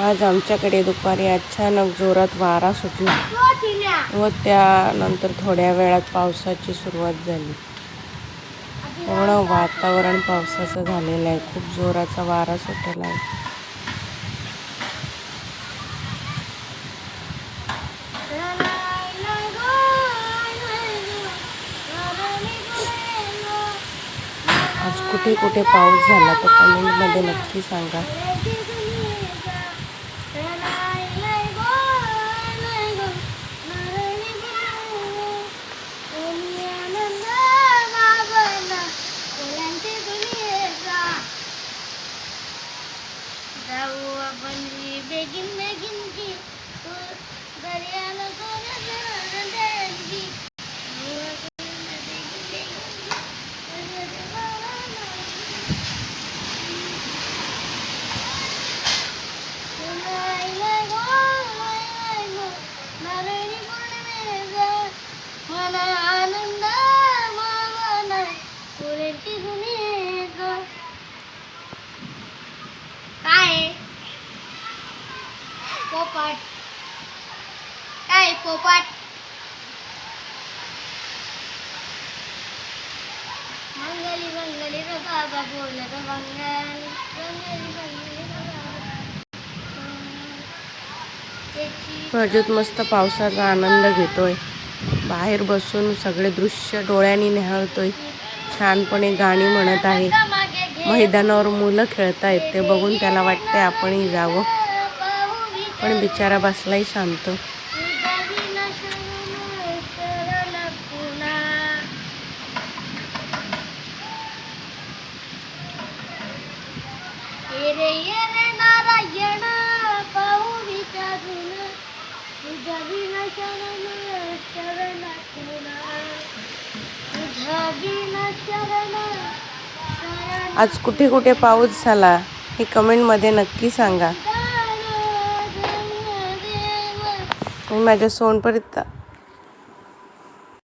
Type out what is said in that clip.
आज आमच्याकडे दुपारी अचानक जोरात वारा सुटला व त्यानंतर थोड्या वेळात पावसाची सुरुवात झाली. पूर्ण वातावरण पावसाचं झालेलं आहे. खूप जोराचा वारा सुटला आहे. आज कुठे कुठे पाऊस झाला तो कमेंटमध्ये नक्की सांगा. Rauva banri begim begim ki पोपट. काय पोपट. मंगली मंगली बाबा बोल ग मंगल. प्रज्योत मस्त पावसाचा आनंद घेतोय. बाहेर बसून सगळे दृश्य डोळ्यांनी निहाळतोय छानपणे गाणी म्हणत आहे. मैदानावर मुलं खेळतायत. ते बघून त्याला वाटतंय आपणही जावं. पण बिचारा बसलाही शांत. आज कुठे कुठे पाऊस झाला हे कमेंटमध्ये नक्की सांगा. मी माझ्या सोनपरीत